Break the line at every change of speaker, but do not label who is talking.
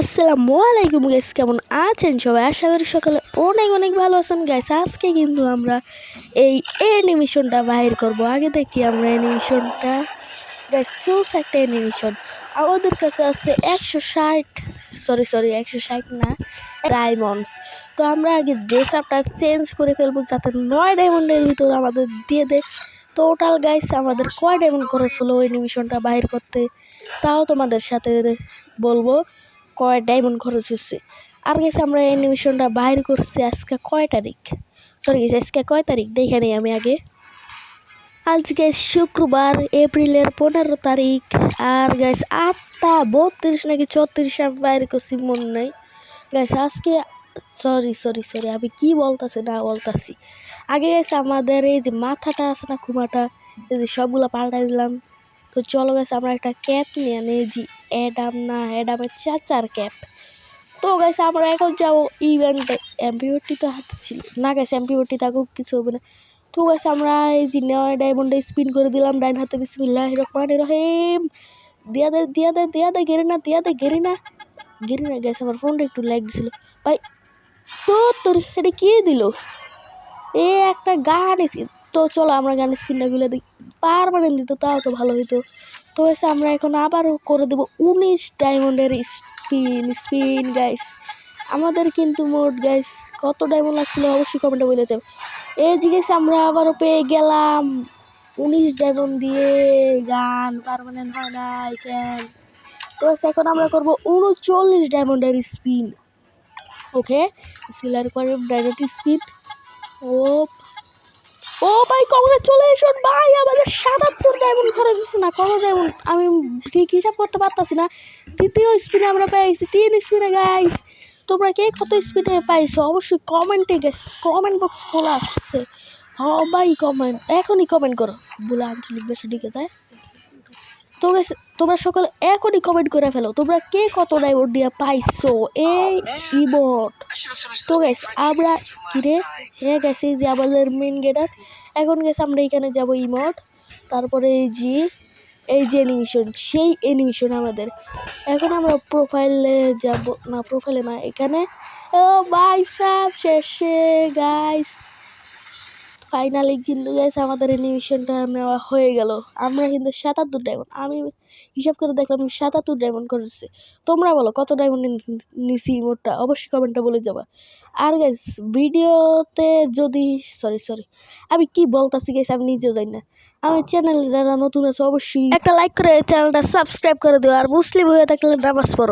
আসসালামু আলাইকুম গাইস কেমন আছেন সবাই? আশা করি সকালে অনেক অনেক ভালো আছেন। গাইস আজকে কিন্তু আমরা এই অ্যানিমেশনটা বাহির করব। আগে দেখি আমরা অ্যানিমেশনটা গাইস চুলস একটা অ্যানিমেশন আমাদের কাছে আছে একশো ষাট সরি সরি একশো ষাট না ডায়মন্ড তো আমরা আগে ড্রেস আপটা চেঞ্জ করে ফেলব যাতে নয় ডায়মন্ডের ভিতরে আমাদের দিয়ে দেয়। টোটাল গাইস আমাদের কয় ডায়মন্ড খরচ হলো ওই অ্যানিমেশনটা বাহির করতে? তাও তোমাদের সাথে বলব। কয় ডায়মন্ড খরচ হচ্ছে আর গেছে আমরা অ্যানিমেশনটা বাইর করছি আজকে কয় তারিখ? সরি গেছে আজকে কয় তারিখ? দেখে নিই আমি আগে। আজকে শুক্রবার, এপ্রিলের পনেরো তারিখ। আর গাইস আটটা বত্রিশ নাকি ছত্রিশ আমি বাইর করছি, মনে নাই। গাইস আজকে সরি সরি সরি আমি কি বলতাছি, না বলতাছি। আগে গেছে আমাদের এই যে মাথাটা আছে না, খুমাটা, এই যে সবগুলো পাল্টাই দিলাম। তো চলো গেছে আমরা একটা ক্যাপ নিয়ে যে অ্যাডাম না অ্যাডামের চাচার ক্যাপ তো গেছে আমরা এখন যাব ইভেন্টে এমপিওটি তো হাতে ছিল। না গেছে এমপিওটি থাকুক, কিছু হবে না। তো গেছে আমরা এই যে নয় ডায়মন্ডে স্পিন করে দিলাম, ডাইন হাতে বিসমিল্লাহ রহমান রহিম। দিয়া দে দিয়া দে দিয়া দে, গেরি না, দিয়া দে, গেরি না। গেরি না গেছে আমার ফোনটা একটু ল্যাগ দিছিল। ভাই তো তোর, এটা কে দিল? এ একটা গান স্কিন তো চলো আমরা গানের স্কিনটা গুলো দিই পারমানেন্ট দিত তাও তো ভালো হইতো। তো এসে আমরা এখন আবারও করে দেবো উনিশ ডায়মন্ডের স্পিন স্পিন গাইস আমাদের কিন্তু মোট গাইস কত ডায়মন্ড লাগছিল অবশ্যই কমেন্টে বলে যাবে। এই জিজ্ঞেস আমরা আবারও পেয়ে গেলাম। উনিশ ডায়মন্ড দিয়ে গান পারমানেন্ট হয় নাই কেন তো এখন আমরা করব উনচল্লিশ ডায়মন্ডের স্পিন। ওকে স্পিলার পরে ডাইরেক্ট স্পিন। ও ও ভাই কংগ্রেচুলেশন ভাই, আমাদের সাতাত্তর ডায়মন্ড খরচ হচ্ছে না কত ডায়মন্ড আমি ঠিক হিসাব করতে পারতাছি না। তৃতীয় স্পিনে আমরা পেয়েছি, তিন স্পিনে গাইস তোমরা কে কত স্পিনে পাইছো? অবশ্যই কমেন্টে গেছ কমেন্ট বক্স খোলা আসছে। হ ভাই কমেন্ট এখনই কমেন্ট করো। বলে আঞ্চলিক বেশি ঢুকে যায়। তো তোমরা সকলে এখনই কমেন্ট করে ফেলো তোমরা কে কত ডায়মন্ড দিয়ে পাইছো? এই ইমোট তো গেছে আমরা কিরে? হ্যাঁ গেছে যে আমাদের মেন গেটার এখন গেছে আমরা এখানে যাব ইমোট তারপরে এই যে এই যে অ্যানিমেশন সেই অ্যানিমেশন আমাদের। এখন আমরা প্রোফাইলে যাব না প্রোফাইলে না এখানে। ও বাই সাব শেষে গাইস ফাইনালি কিন্তু গাইস আমাদের অ্যানিমেশনটা নেওয়া হয়ে গেল। আমরা কিন্তু সাতাত্তর ডায়মন্ড আমি হিসাব করে দেখলাম সাতাত্তর ডায়মন্ড করেছে। তোমরা বলো, কত ডায়মন্ড নিছি মোটটা? অবশ্যই কমেন্টটা বলে যাবা। আর গাইস ভিডিওতে যদি সরি সরি আমি কি বলতাছি গাইস আমি নিজেও জানি না। আমার চ্যানেল যারা নতুন আছে, অবশ্যই একটা লাইক করে চ্যানেলটা সাবস্ক্রাইব করে দিও। আর মুসলিম হয়ে থাকলে নামাজ পড়ো।